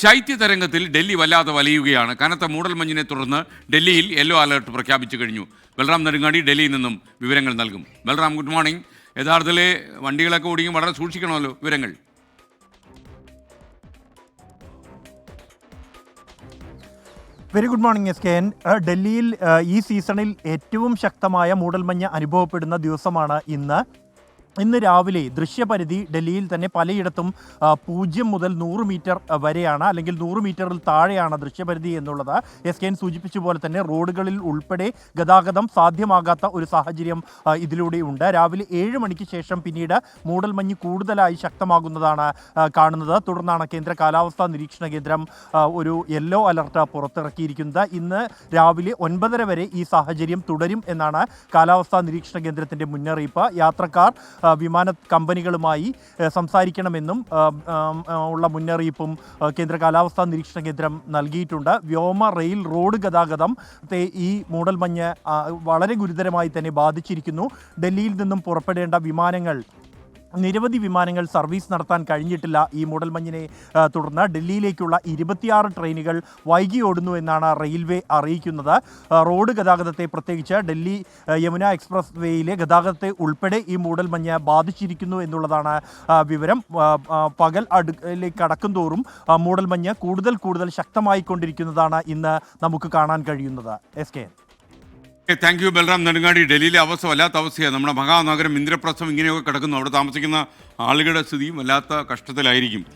ശൈത്യ തരംഗത്തിൽ ഡൽഹി വല്ലാതെ വലയുകയാണ്. കനത്ത മൂടൽമഞ്ഞിനെ തുടർന്ന് ഡൽഹിയിൽ യെല്ലോ അലർട്ട് പ്രഖ്യാപിച്ചു കഴിഞ്ഞു. ബൽറാം നെടുങ്ങാടി ഡൽഹിയിൽ നിന്നും വിവരങ്ങൾ നൽകും. Balram good morning. യഥാർത്ഥത്തിൽ വണ്ടികളൊക്കെ ഓടിക്കും വളരെ സൂക്ഷിക്കണമല്ലോ വിവരങ്ങൾ. Very good morning S K N ഡൽഹിയിൽ ഈ സീസണിൽ ഏറ്റവും ശക്തമായ മൂടൽമഞ്ഞ് അനുഭവപ്പെടുന്ന ദിവസമാണ് ഇന്ന്. ഇന്ന് രാവിലെ ദൃശ്യപരിധി ഡൽഹിയിൽ തന്നെ പലയിടത്തും പൂജ്യം മുതൽ നൂറ് മീറ്റർ വരെയാണ്. അല്ലെങ്കിൽ നൂറ് മീറ്ററിൽ താഴെയാണ് ദൃശ്യപരിധി എന്നുള്ളത്. എസ് കെ എൻ സൂചിപ്പിച്ച പോലെ തന്നെ റോഡുകളിൽ ഉൾപ്പെടെ ഗതാഗതം സാധ്യമാകാത്ത ഒരു സാഹചര്യം ആ, ഇതിലൂടെ ഉണ്ട് രാവിലെ ഏഴ് മണിക്ക് ശേഷം പിന്നീട് മൂടൽമഞ്ഞ് കൂടുതലായി ശക്തമാകുന്നതാണ് കാണുന്നത്. തുടർന്നാണ് കേന്ദ്ര കാലാവസ്ഥാ നിരീക്ഷണ കേന്ദ്രം ഒരു യെല്ലോ അലർട്ട് പുറത്തിറക്കിയിരിക്കുന്നത്. ഇന്ന് രാവിലെ ഒൻപതര വരെ ഈ സാഹചര്യം തുടരും എന്നാണ് കാലാവസ്ഥാ നിരീക്ഷണ കേന്ദ്രത്തിന്റെ മുന്നറിയിപ്പ്. യാത്രക്കാർ വിമാന കമ്പനികളുമായി സംസാരിക്കണമെന്നും ഉള്ള മുന്നറിയിപ്പും കേന്ദ്ര കാലാവസ്ഥാ നിരീക്ഷണ കേന്ദ്രം നൽകിയിട്ടുണ്ട്. വ്യോമ റെയിൽ റോഡ് ഗതാഗതം ഈ മൂടൽമഞ്ഞ് വളരെ ഗുരുതരമായി തന്നെ ബാധിച്ചിരിക്കുന്നു. ഡൽഹിയിൽ നിന്നും പുറപ്പെടേണ്ട വിമാനങ്ങൾ നിരവധി വിമാനങ്ങൾ സർവീസ് നടത്താൻ കഴിഞ്ഞിട്ടില്ല. ഈ മൂടൽമഞ്ഞിനെ മഞ്ഞിനെ തുടർന്ന് ഡൽഹിയിലേക്കുള്ള ഇരുപത്തിയാറ് ട്രെയിനുകൾ വൈകി ഓടുന്നു എന്നാണ് റെയിൽവേ അറിയിക്കുന്നത്. റോഡ് ഗതാഗതത്തെ പ്രത്യേകിച്ച് ഡൽഹി യമുന എക്സ്പ്രസ് വേയിലെ ഗതാഗതത്തെ ഉൾപ്പെടെ ഈ മൂടൽമഞ്ഞ് ബാധിച്ചിരിക്കുന്നു എന്നുള്ളതാണ് വിവരം. പകൽ അടുക്കിലേക്ക് കടക്കും തോറും മൂടൽമഞ്ഞ് കൂടുതൽ കൂടുതൽ ശക്തമായിക്കൊണ്ടിരിക്കുന്നതാണ് ഇന്ന് നമുക്ക് കാണാൻ കഴിയുന്നത്. S K thank you Balram Nedungadi ഡൽഹിയിലെ അവസ്ഥ വല്ലാത്ത അവസ്ഥയാണ്. നമ്മുടെ മഹാനഗരം ഇന്ദ്രപ്രസ്ഥം ഇങ്ങനെയൊക്കെ കിടക്കുന്നു. അവിടെ താമസിക്കുന്ന ആളുകളുടെ സ്ഥിതിയും വല്ലാത്ത കഷ്ടത്തിലായിരിക്കും.